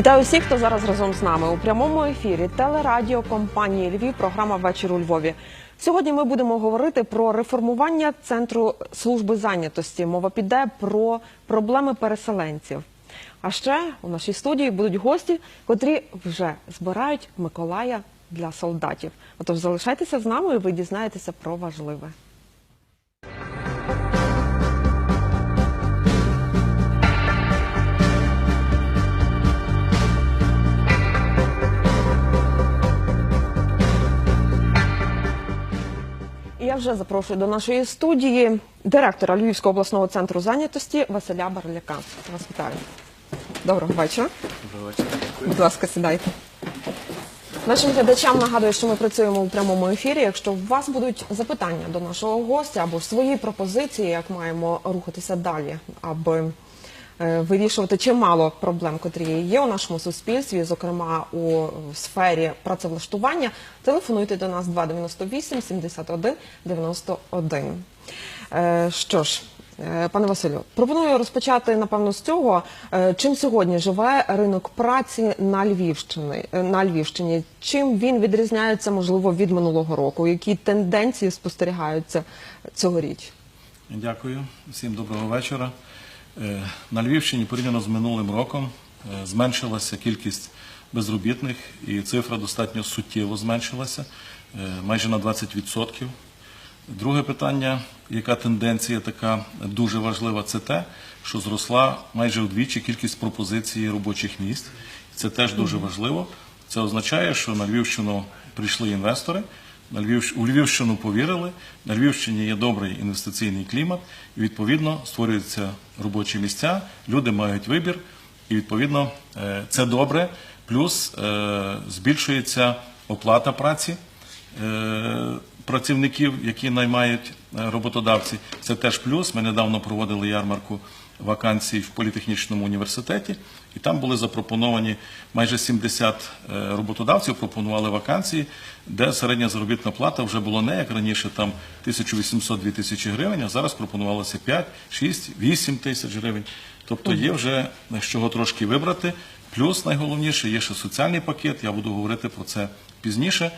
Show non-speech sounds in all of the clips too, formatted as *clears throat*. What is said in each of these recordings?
Вітаю всіх, хто зараз разом з нами у прямому ефірі телерадіо компанії Львів. Програма Вечір у Львові. Сьогодні ми будемо говорити про реформування центру служби зайнятості. Мова піде про проблеми переселенців. А ще у нашій студії будуть гості, котрі вже збирають Миколая для солдатів. Отож, залишайтеся з нами, і ви дізнаєтеся про важливе. Я вже запрошую до нашої студії директора Львівського обласного центру зайнятості Василя Барляка. Вас вітаю. Доброго вечора. Будь ласка, сідайте. Нашим глядачам нагадую, що ми працюємо у прямому ефірі. Якщо у вас будуть запитання до нашого гостя або ж свої пропозиції, як маємо рухатися далі, аби вирішувати чимало проблем, котрі є у нашому суспільстві, зокрема у сфері працевлаштування, телефонуйте до нас 298 71 91. Е, Що ж, е, пане Василю, пропоную розпочати напевно з цього. Е, Чим сьогодні живе ринок праці на Львівщині? е, На Львівщині? Чим він відрізняється можливо від минулого року? Які тенденції спостерігаються цьогоріч? Дякую всім доброго вечора. Е, На Львівщині порівняно з минулим роком е, зменшилася кількість безробітних, і цифра достатньо суттєво зменшилася, е, майже на 20%. Друге питання, яка тенденція така дуже важлива, це те, що зросла майже вдвічі кількість пропозицій робочих місць. Це теж дуже важливо. Це означає, що на Львівщину прийшли інвестори, на Львів, у Львівщину повірили, на Львівщині є добрий інвестиційний клімат, і відповідно створюються робочі місця, люди мають вибір, і відповідно е, це добре. Плюс е, збільшується оплата праці е, працівників, які наймають роботодавці. Це теж плюс. Ми недавно проводили ярмарку вакансій в політехнічному університеті, і там були запропоновані майже 70 е, роботодавців, пропонували вакансії, де середня заробітна плата вже було не як раніше, там 1800-2000 тисячі гривень, а зараз пропонувалося 5, 6, 8 тисяч гривень. Тобто є вже з чого трошки вибрати. Плюс найголовніше є ще соціальний пакет. Я буду говорити про це пізніше.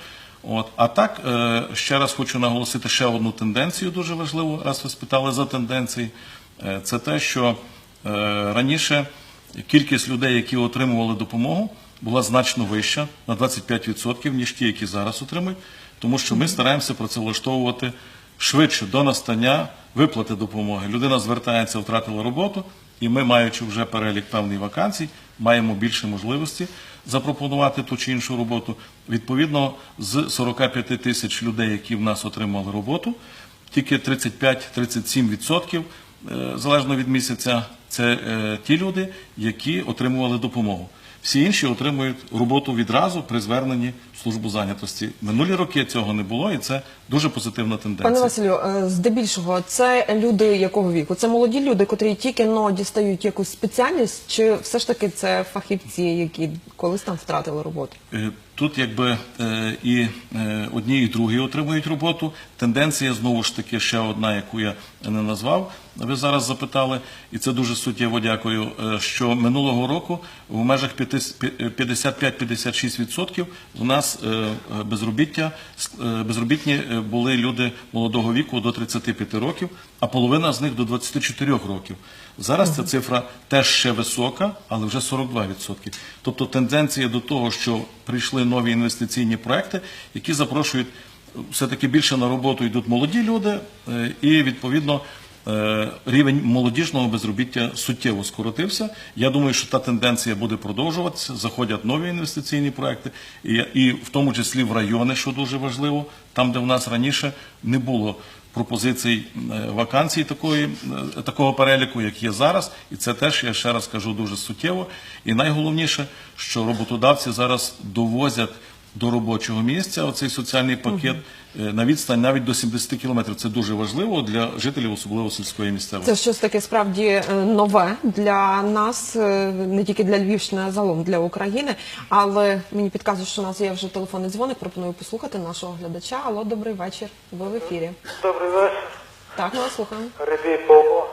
От а так е, ще раз хочу наголосити ще одну тенденцію дуже важливу. Раз ви спитали за тенденції, це те, що е, раніше кількість людей, які отримували допомогу, була значно вища на 25%, ніж ті, які зараз отримують, тому що ми стараємося працевлаштовувати швидше до настання виплати допомоги. Людина звертається, втратила роботу, і ми, маючи вже перелік певних вакансій, маємо більше можливості запропонувати ту чи іншу роботу. Відповідно, з 45 тисяч людей, які в нас отримали роботу, тільки 35-37%, е, залежно від місяця, це е, ті люди, які отримували допомогу. Всі інші отримують роботу відразу при зверненні в службу зайнятості. Минулі роки цього не було, і це дуже позитивна тенденція. Пане Василю, е, здебільшого це люди якого віку? Це молоді люди, котрі тільки но дістають якусь спеціальність, чи все ж таки це фахівці, які колись там втратили роботу? Е, Тут якби е, і е, одні, і другі отримують роботу. Тенденція знову ж таки ще одна, яку я не назвав. Ви зараз запитали, і це дуже суттєво дякую. е, Що минулого року в межах 55-56% у нас е, е, безробіття е, безробітні е, були люди молодого віку до 35 років, а половина з них до 24 років. Зараз ця цифра теж ще висока, але вже 42%. Тобто тенденція до того, що прийшли нові інвестиційні проекти, які запрошують все-таки більше на роботу йдуть молоді люди, е, і відповідно е, рівень молодіжного безробіття суттєво скоротився. Я думаю, що та тенденція буде продовжуватися. Заходять нові інвестиційні проекти, і, в тому числі в райони, що дуже важливо, там, де в нас раніше не було пропозицій е, вакансій такої, такого переліку, як є зараз, і це теж я ще раз кажу дуже суттєво. І найголовніше, що роботодавці зараз довозять до робочого місця оцей соціальний пакет е, на відстань навіть до 70 кілометрів. Це дуже важливо для жителів, особливо сільської місцевості. Це щось таке справді е, нове для нас, е, не тільки для Львівщини, а загалом для України. Але мені підказують, що у нас є вже телефонний дзвоник. Пропоную послухати нашого глядача. Алло, добрий вечір. Ви в ефірі. Добрий вечір, Так, ми вас слухаємо. Рябій Павло.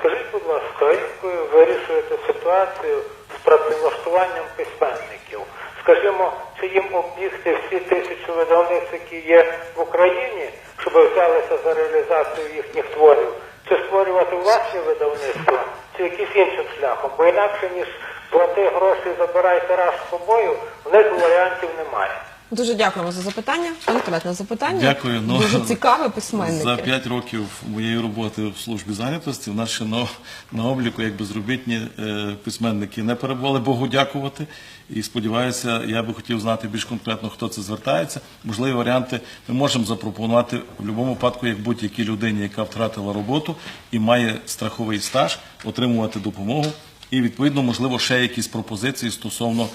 Скажіть, будь ласка, як ви вирішуєте ситуацію з працевлаштуванням письменників. Скажімо, чи їм оббігти всі тисячі видавниць, які є в Україні, щоб взялися за реалізацію їхніх творів, чи створювати власні видавництва, чи якісь іншим шляхом, бо інакше ніж плати гроші, забирай тираж з собою, в них варіантів немає. Дуже дякуємо за запитання. Конкретне запитання. Дякую. Ну, Дуже цікаве письменники. За 5 років моєї роботи в службі зайнятості в нас ще на, на обліку як безробітні е, письменники не перебували, Богу дякувати. І сподіваюся, я би хотів знати більш конкретно, хто це звертається. Можливі варіанти ми можемо запропонувати в будь-якому випадку, як будь-якій людині, яка втратила роботу і має страховий стаж, отримувати допомогу. І відповідно, можливо, ще якісь пропозиції стосовно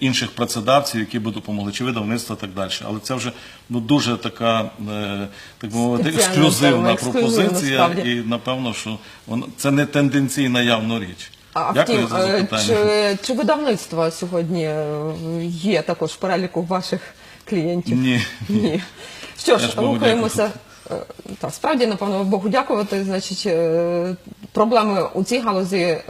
інших працедавців, які би допомогли, чи видавництва, так далі. Але це вже ну дуже така, е, так би мовити, ексклюзивна пропозиція, і напевно, що воно це не тенденційна явно річ. А Дякую втім, за е, запитання. чи, чи видавництво сьогодні е, є також в переліку ваших клієнтів? Ні. Ні. Що ж, рухаємося. Е, Та справді, напевно, Богу дякувати. Значить, е, проблеми у цій галузі е,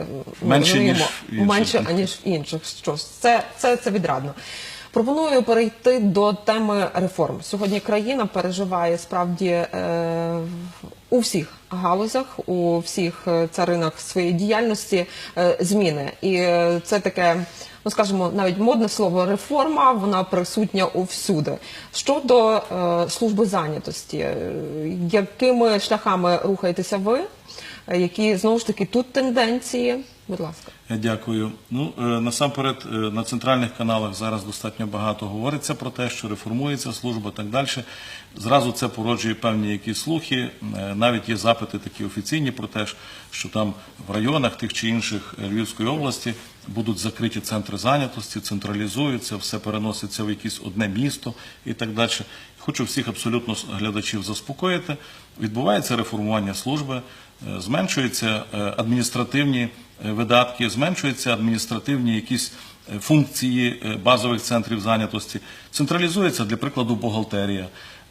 Менше, ніж в інших. менше аніж в інших. Що ж, це, це, це відрадно. Пропоную перейти до теми реформ. Сьогодні країна переживає справді е, у всіх галузях, у всіх е, царинах своєї діяльності е, зміни. І е, це таке, ну скажімо, навіть модне слово реформа, вона присутня увсюди. Щодо е, служби зайнятості, якими шляхами рухаєтеся ви? Е, Які знову ж таки тут тенденції? Будь ласка. Дякую. Ну е, насамперед е, на центральних каналах зараз достатньо багато говориться про те, що реформується служба і так далі. Зразу це породжує певні якісь слухи. Навіть є запити такі офіційні про те, що там в районах тих чи інших Львівської області будуть закриті центри зайнятості, централізуються, все переноситься в якесь одне місто і так далі. Хочу всіх абсолютно глядачів заспокоїти. Відбувається реформування служби, зменшуються е, адміністративні е, видатки, зменшуються адміністративні якісь е, функції е, базових центрів зайнятості. Централізується, для прикладу, бухгалтерія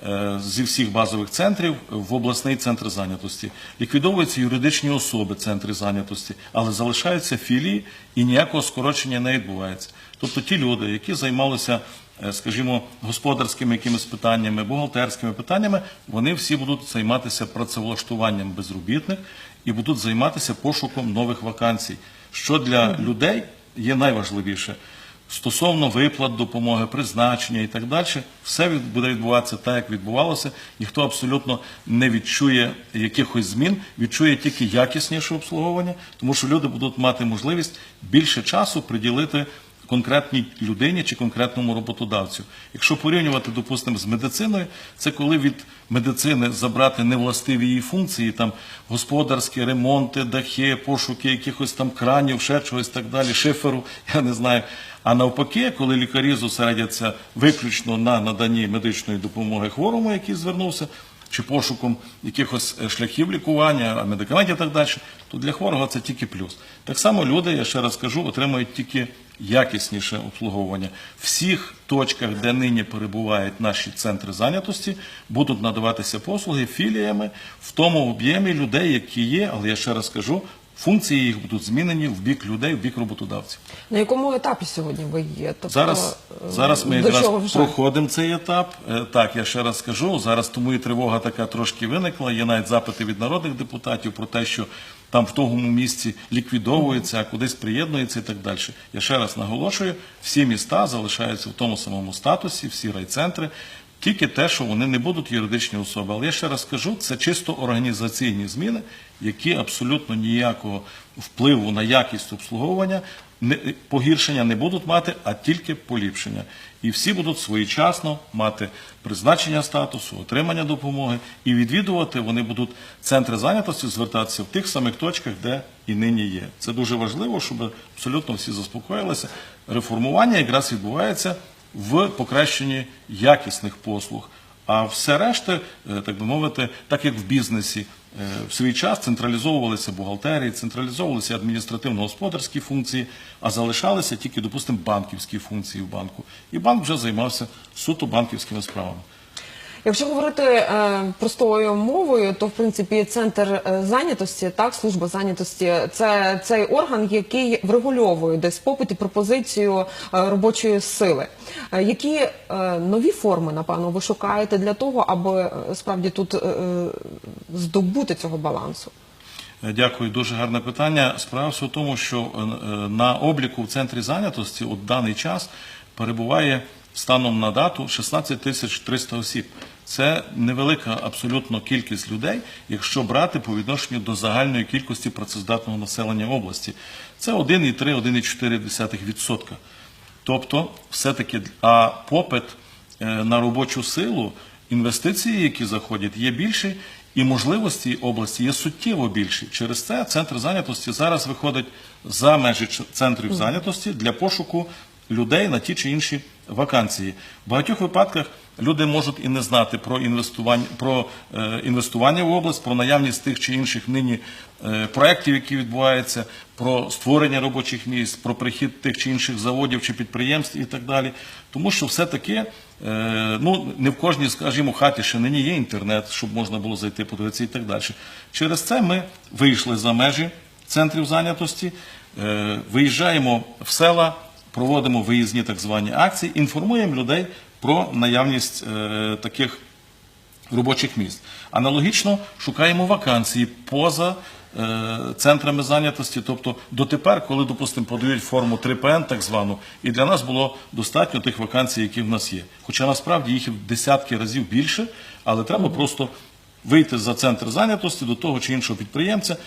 е, зі всіх базових центрів в обласний центр зайнятості. Ліквідовуються юридичні особи, центри зайнятості, але залишаються філії і ніякого скорочення не відбувається. Тобто ті люди, які займалися е, скажімо, господарськими якимись питаннями, бухгалтерськими питаннями, вони всі будуть займатися працевлаштуванням безробітних і будуть займатися пошуком нових вакансій, що для людей є найважливіше. Стосовно виплат допомоги, призначення і так далі, все буде відбуватися так, як відбувалося. Ніхто абсолютно не відчує якихось змін, відчує тільки якісніше обслуговування, тому що люди будуть мати можливість більше часу приділити конкретній людині чи конкретному роботодавцю. Якщо порівнювати, допустимо, з медициною, це коли від медицини забрати невластиві її функції, там господарські ремонти, дахи, пошуки якихось там кранів, ще чогось так далі, шиферу, я не знаю. А навпаки, коли лікарі зосередяться виключно на наданні медичної допомоги хворому, який звернувся, чи пошуком якихось е, шляхів лікування, медикаментів і так далі, то для хворого це тільки плюс. Так само люди, я ще раз кажу, отримують тільки якісніше обслуговування. Всіх точках, де нині перебувають наші центри зайнятості, будуть надаватися послуги філіями в тому об'ємі людей, які є, але я ще раз кажу, функції їх будуть змінені в бік людей, в бік роботодавців. На якому етапі сьогодні ви є? Тобто, Зараз, е, зараз ми якраз проходимо цей етап. Е, Так, я ще раз скажу. Зараз тому і тривога така трошки виникла. Є навіть запити від народних депутатів про те, що там в тому місці ліквідовується, а кудись приєднується і так далі. Я ще раз наголошую: всі міста залишаються в тому самому статусі, всі райцентри. Тільки те, що вони не будуть юридичні особи. Але я ще раз кажу, це чисто організаційні зміни, які абсолютно ніякого впливу на якість обслуговування погіршення не будуть мати, а тільки поліпшення. І всі будуть своєчасно мати призначення статусу, отримання допомоги і відвідувати вони будуть центри зайнятості, звертатися в тих самих точках, де і нині є. Це дуже важливо, щоб абсолютно всі заспокоїлися. Реформування якраз відбувається в покращенні якісних послуг. А все решта, е, так би мовити, так як в бізнесі, в свій час централізовувалися бухгалтерії, централізовувалися адміністративно-господарські функції, а залишалися тільки, допустимо, банківські функції в банку. І банк вже займався суто банківськими справами. Якщо говорити е, простою мовою, то в принципі центр е, зайнятості, так служба зайнятості, це цей орган, який врегульовує десь попит і пропозицію е, робочої сили. Які нові форми, напевно, ви шукаєте для того, аби справді тут здобути цього балансу? Дякую, дуже гарне питання. Справа все в тому, що на обліку в центрі зайнятості у даний час перебуває станом на дату 16 тисяч 300 осіб. Це невелика абсолютно кількість людей, якщо брати по відношенню до загальної кількості працездатного населення області. Це 1,3-1,4%. Тобто, все-таки, а попит е, на робочу силу, інвестиції, які заходять, є більші, і можливості області є суттєво більші. Через це центр зайнятості зараз виходить за межі центрів зайнятості для пошуку людей на ті чи інші вакансії. В багатьох випадках люди можуть і не знати про інвестування, про е, інвестування в область, про наявність тих чи інших нині е, проєктів, які відбуваються, про створення робочих місць, про прихід тих чи інших заводів чи підприємств і так далі. Тому що все-таки е, ну, не в кожній, скажімо, хаті ще нині є інтернет, щоб можна було зайти, подивитися і так далі. Через це ми вийшли за межі центрів зайнятості, виїжджаємо в села, проводимо виїзні так звані акції, інформуємо людей про наявність е, таких робочих місць. Аналогічно шукаємо вакансії поза е, центрами зайнятості. Тобто дотепер, коли, допустимо, подають форму 3ПН, так звану, і для нас було достатньо тих вакансій, які в нас є. Хоча насправді їх десятки разів більше, але треба просто вийти за центр зайнятості до того чи іншого підприємця,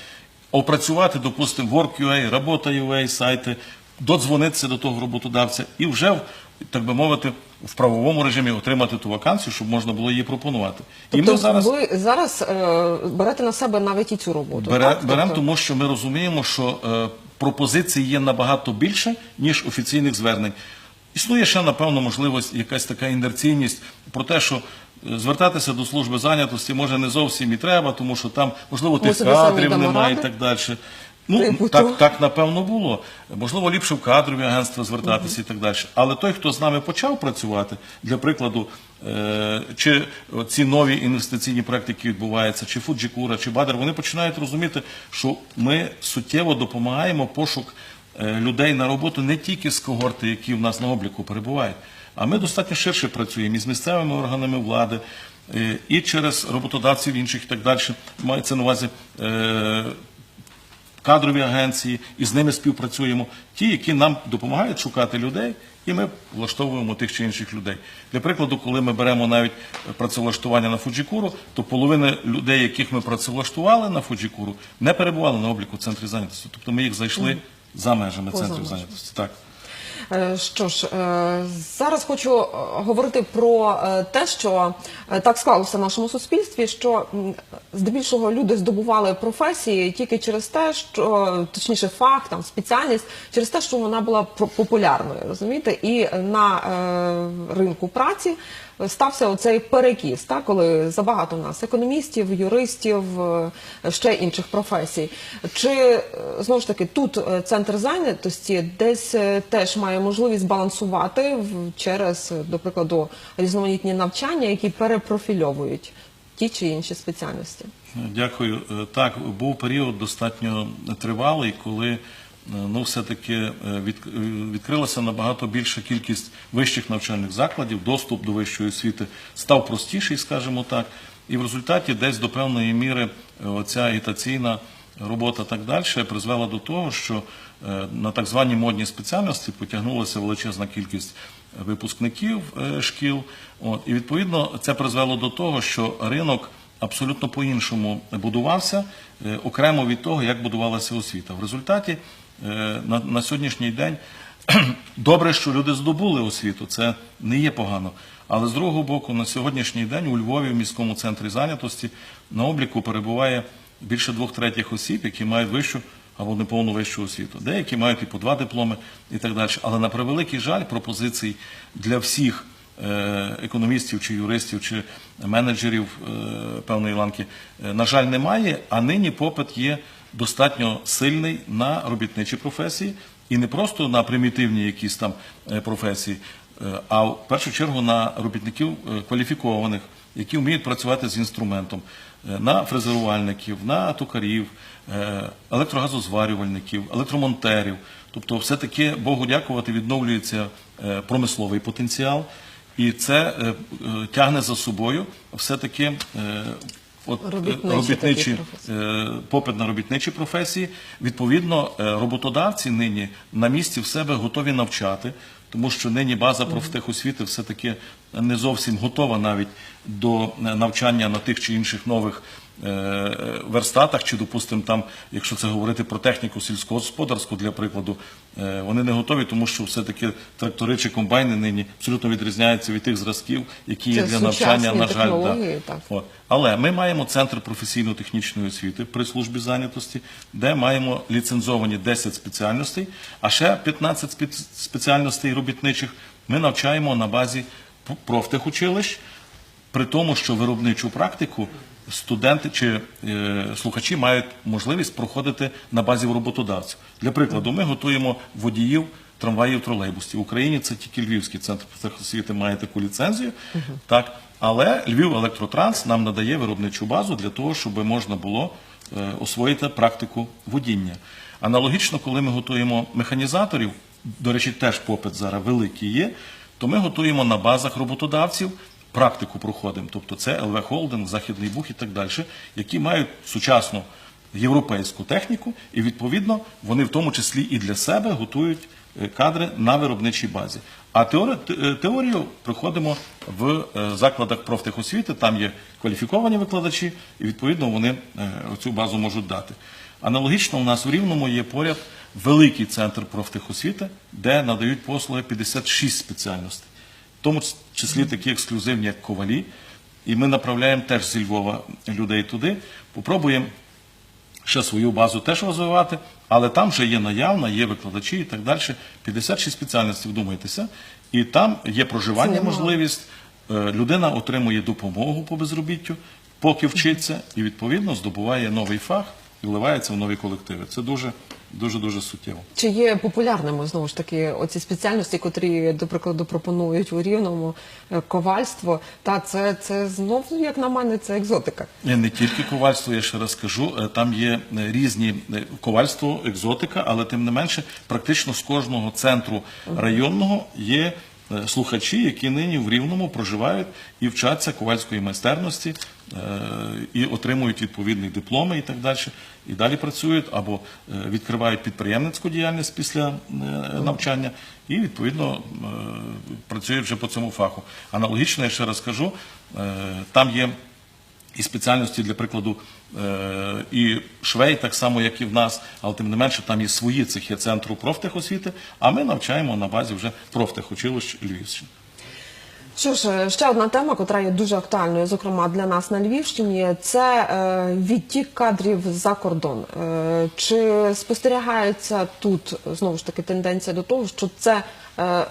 опрацювати, допустимо, Work.ua, Робота.ua, сайти, додзвонитися до того роботодавця і вже, так би мовити, в правовому режимі отримати ту вакансію, щоб можна було її пропонувати. і Тобто ми зараз ви зараз е, берете на себе навіть і цю роботу. бере, так? беремо, Тобто- тому що ми розуміємо, що е, пропозицій є набагато більше, ніж офіційних звернень. Існує ще, напевно, можливість, якась така інерційність про те, що е, звертатися до служби зайнятості може не зовсім і треба, тому що там, можливо, тих кадрів немає і так далі. Ну, Типу так, так, напевно, було. Можливо, ліпше в кадрові агентства звертатися і так далі. Але той, хто з нами почав працювати, для прикладу, е, чи ці нові інвестиційні проекти, які відбуваються, чи Фуджікура, чи Бадер, вони починають розуміти, що ми суттєво допомагаємо пошук е, людей на роботу не тільки з когорти, які в нас на обліку перебувають, а ми достатньо ширше працюємо і з місцевими органами влади, е, і через роботодавців інших і так далі. Мається на увазі. Е, кадрові агенції, і з ними співпрацюємо. Ті, які нам допомагають шукати людей, і ми влаштовуємо тих чи інших людей. Для прикладу, коли ми беремо навіть працевлаштування на Фуджікуру, то половина людей, яких ми працевлаштували на Фуджікуру, не перебували на обліку в центрі зайнятості. Тобто ми їх зайшли за межами Поза центрів межами. зайнятості. Так. Е, Що ж, е, зараз хочу е, говорити про те, що так склалося в нашому суспільстві, що здебільшого люди здобували професії тільки через те, що точніше фах, там спеціальність, через те, що вона була популярною, розумієте, і на ринку праці. Стався оцей перекіс, так, коли забагато в нас економістів, юристів, е, ще інших професій. Чи е, знову ж таки тут е, центр зайнятості десь теж має можливість балансувати через, до прикладу, різноманітні навчання, які перепрофільовують ті чи інші спеціальності? Дякую. Так, був період достатньо тривалий, коли ну, все-таки е, е, відкрилася набагато більша кількість вищих навчальних закладів, доступ до вищої освіти став простіший, скажімо так. І в результаті десь до певної міри е, оця агітаційна робота так далі призвела до того, що е, на так звані модні спеціальності потягнулася величезна кількість випускників е, шкіл. От, і відповідно це призвело до того, що ринок абсолютно по-іншому будувався, е, окремо від того, як будувалася освіта. В результаті е, на, на сьогоднішній день *clears throat* добре, що люди здобули освіту, це не є погано. Але з другого боку, на сьогоднішній день у Львові, в міському центрі зайнятості, на обліку перебуває більше двох третіх осіб, які мають вищу або неповну вищу освіту. Деякі мають і по два дипломи і так далі. Але на превеликий жаль, пропозицій для всіх е, економістів чи юристів чи менеджерів е, певної ланки, е, на жаль, немає. А нині попит є достатньо сильний на робітничі професії. І не просто на примітивні якісь там е, професії. Е, А в першу чергу на робітників е, кваліфікованих, які вміють працювати з інструментом, на фрезерувальників, на токарів, електрогазозварювальників, електромонтерів. Тобто, все-таки Богу дякувати, відновлюється промисловий потенціал, і це тягне за собою все-таки е, от, е, Робітничі робітничі е, попит на робітничі професії. Відповідно, е, роботодавці нині на місці в себе готові навчати, тому що нині база профтехосвіти все-таки не зовсім готова навіть до навчання на тих чи інших нових е, верстатах, чи, допустимо, там, якщо це говорити про техніку сільськогосподарську, для прикладу, е, вони не готові, тому що все-таки трактори чи комбайни нині абсолютно відрізняються від тих зразків, які є Це для навчання, на жаль, да. так. От. Але ми маємо центр професійно-технічної освіти при службі зайнятості, де маємо ліцензовані 10 спеціальностей, а ще 15 спеціальностей робітничих ми навчаємо на базі профтехучилищ, при тому, що виробничу практику студенти чи е, слухачі мають можливість проходити на базі роботодавців. Для прикладу, ми готуємо водіїв трамваїв тролейбусів. В Україні це тільки Львівський центр профтехосвіти має таку ліцензію. Так, але Львів Електротранс нам надає виробничу базу для того, щоб можна було е, освоїти практику водіння. Аналогічно, коли ми готуємо механізаторів, до речі, теж попит зараз великий є, то ми готуємо на базах роботодавців, практику проходимо. Тобто це ЛВ Холдинг, Західний Бух і так далі, які мають сучасну європейську техніку, і відповідно вони в тому числі і для себе готують е, кадри на виробничій базі. А е, теорію проходимо в е, закладах профтехосвіти, там є кваліфіковані викладачі, і відповідно вони цю базу можуть дати. Аналогічно у нас в Рівному є поряд великий центр профтехосвіти, де надають послуги 56 спеціальностей, в тому числі такі ексклюзивні, як ковалі. І ми направляємо теж зі Львова людей туди. Попробуємо ще свою базу теж розвивати, але там вже є наявна, є викладачі і так далі. 56 спеціальностей, вдумайтеся. І там є проживання, можливість. Е, Людина отримує допомогу по безробіттю, поки вчиться, і відповідно здобуває новий фах і вливається в нові колективи. Це дуже, дуже, дуже суттєво. Чи є популярними знову ж таки оці спеціальності, котрі, до прикладу, пропонують у рівному е, ковальство? Та це, це знов, як на мене, це екзотика. Не тільки ковальство, я ще раз кажу, е, там є е, різні е, ковальство, екзотика, але тим не менше, практично з кожного центру районного є е, слухачі, які нині в Рівному проживають і вчаться ковальської майстерності, е, і отримують відповідні дипломи і так далі. І далі працюють або е, відкривають підприємницьку діяльність після е, навчання, і відповідно е, працюють вже по цьому фаху. Аналогічно, я ще раз кажу, е, там є і спеціальності, для прикладу, е, і швей, так само, як і в нас, але тим не менше там є свої цехи центру профтехосвіти, а ми навчаємо на базі вже профтехучилищ Львівщини. Що ж, е, ще одна тема, яка є дуже актуальною, зокрема для нас на Львівщині, це е, відтік кадрів за кордон. Е, чи спостерігається тут знову ж таки тенденція до того, що це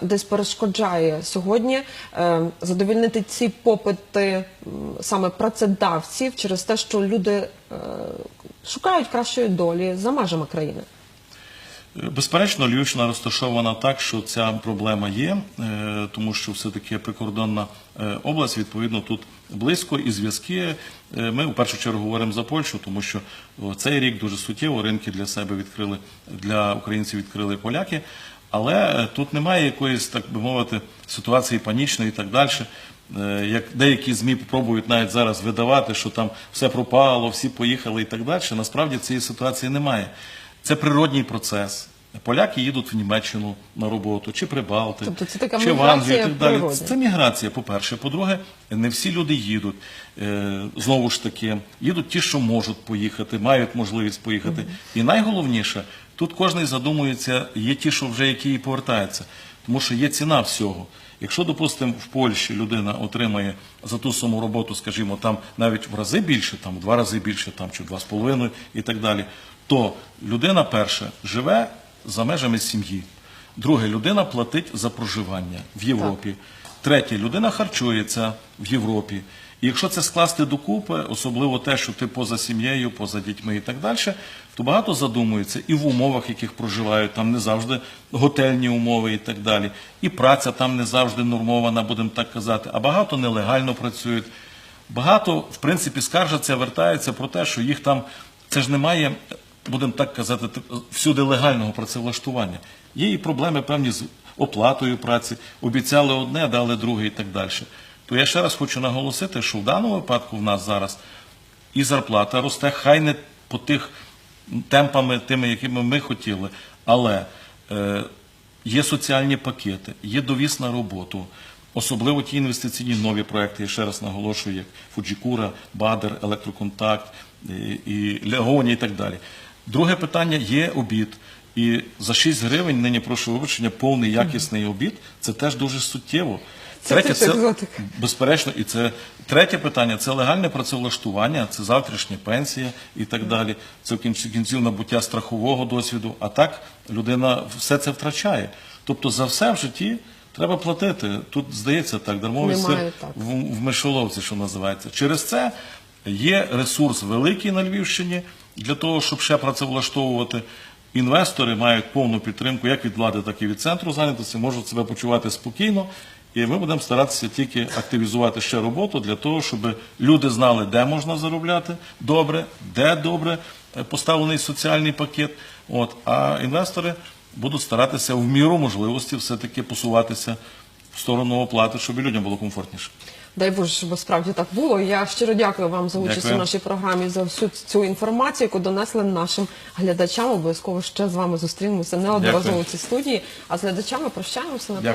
десь перешкоджає сьогодні задовільнити ці попити саме працедавців через те, що люди шукають кращої долі за межами країни? Безперечно, Львівщина розташована так, що ця проблема є, е, тому що все-таки прикордонна е, область, відповідно, тут близько і зв'язки. е, Ми в першу чергу говоримо за Польщу, тому що цей рік дуже суттєво ринки для себе відкрили, для українців відкрили поляки. Але тут немає якоїсь, так би мовити, ситуації панічної і так далі. Як деякі ЗМІ пробують навіть зараз видавати, що там все пропало, всі поїхали і так далі. Насправді цієї ситуації немає. Це природній процес. Поляки їдуть в Німеччину на роботу, чи Прибалти, Тобто це така чи в Англію і так далі. Це міграція, по-перше. По-друге, не всі люди їдуть. Е, Знову ж таки, їдуть ті, що можуть поїхати, мають можливість поїхати. І найголовніше, тут кожен задумується, є ті, що вже які і повертаються. Тому що є ціна всього. Якщо, допустимо, в Польщі людина отримає за ту саму роботу, скажімо, там навіть в рази більше, там в два рази більше, там чи в два з половиною і так далі, то людина перше живе за межами сім'ї. Друге, людина платить за проживання в Європі. Третє, людина харчується в Європі. І якщо це скласти докупи, особливо те, що ти поза сім'єю, поза дітьми і так далі, то багато задумується і в умовах, яких проживають, там не завжди готельні умови і так далі. І праця там не завжди нормована, будемо так казати, а багато нелегально працюють. Багато, в принципі, скаржаться, вертаються про те, що їх там це ж немає, будемо так казати, всюди легального працевлаштування. Є і проблеми певні з оплатою праці. Обіцяли одне, дали друге і так далі. То я ще раз хочу наголосити, що в даному випадку в нас зараз і зарплата росте, хай не по тих темпами, тими, якими ми хотіли, але е, є соціальні пакети, є довіз на роботу. Особливо ті інвестиційні нові проекти, я ще раз наголошую, як Фуджікура, Бадер, Електроконтакт і, Легоні і так далі. Друге питання є обід. І за 6 гривень нині прошу вибачення, повний якісний обід це теж дуже суттєво. Це. Безперечно, і це третє питання це легальне працевлаштування, це завтрашня пенсія і так далі. Це в кінці кінців набуття страхового досвіду. А так людина все це втрачає. Тобто за все в житті треба платити. Тут здається так, дармовий Немає сир так. в, в мишоловці, що називається. Через це є ресурс великий на Львівщині для того, щоб ще працевлаштовувати. Інвестори мають повну підтримку як від влади, так і від центру зайнятості, можуть себе почувати спокійно. І ми будемо старатися тільки активізувати ще роботу для того, щоб люди знали, де можна заробляти добре, де добре е, поставлений соціальний пакет. От, а інвестори будуть старатися в міру можливості все-таки посуватися в сторону оплати, щоб людям було комфортніше. Дай Боже, щоб справді так було. Я щиро дякую вам за участь Дякую. у нашій програмі за всю цю інформацію, яку донесли нашим глядачам. Обов'язково ще з вами зустрінемося неодноразово у цій студії. А з глядачами прощаємося на.